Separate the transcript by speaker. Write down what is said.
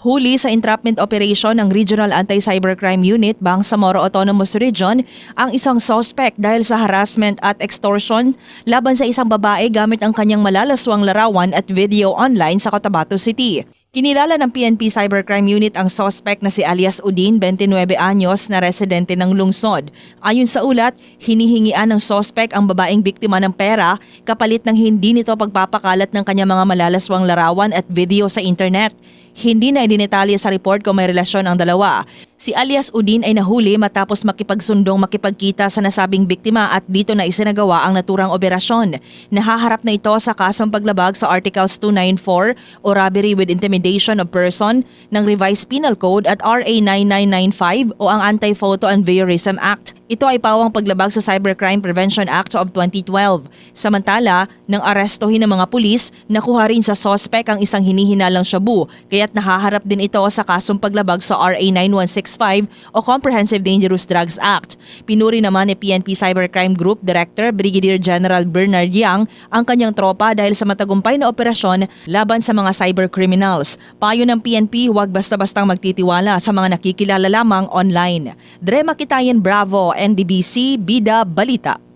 Speaker 1: Huli sa entrapment operation ng Regional Anti-Cybercrime Unit Bangsamoro Autonomous Region ang isang suspect dahil sa harassment at extortion laban sa isang babae gamit ang kanyang malalaswang larawan at video online sa Cotabato City. Kinilala ng PNP Cybercrime Unit ang suspect na si alias Udin, 29 anyos, na residente ng lungsod. Ayon sa ulat, hinihingian ng suspect ang babaeng biktima ng pera kapalit ng hindi nito pagpapakalat ng kanyang mga malalaswang larawan at video sa internet. Hindi na idinetalye sa report kung may relasyon ang dalawa. Si alias Udin ay nahuli matapos makipagsundong makipagkita sa nasabing biktima at dito na isinagawa ang naturang operasyon. Nahaharap na ito sa kasong paglabag sa Articles 294 o robbery with intimidation of person ng Revised Penal Code at RA 9995 o ang Anti-Photo and Voyeurism Act. Ito ay pawang paglabag sa Cybercrime Prevention Act of 2012. Samantala, nang arestohin ng mga pulis, nakuha rin sa sospek ang isang hinihinalang shabu, kaya't nahaharap din ito sa kasong paglabag sa RA 9165 o Comprehensive Dangerous Drugs Act. Pinuri naman ni PNP Cybercrime Group Director Brigadier General Bernard Yang ang kanyang tropa dahil sa matagumpay na operasyon laban sa mga cybercriminals. Payo ng PNP, huwag basta-bastang magtitiwala sa mga nakikilala lamang online. Dre Makitayan Bravo, NDBC, Bida, Balita.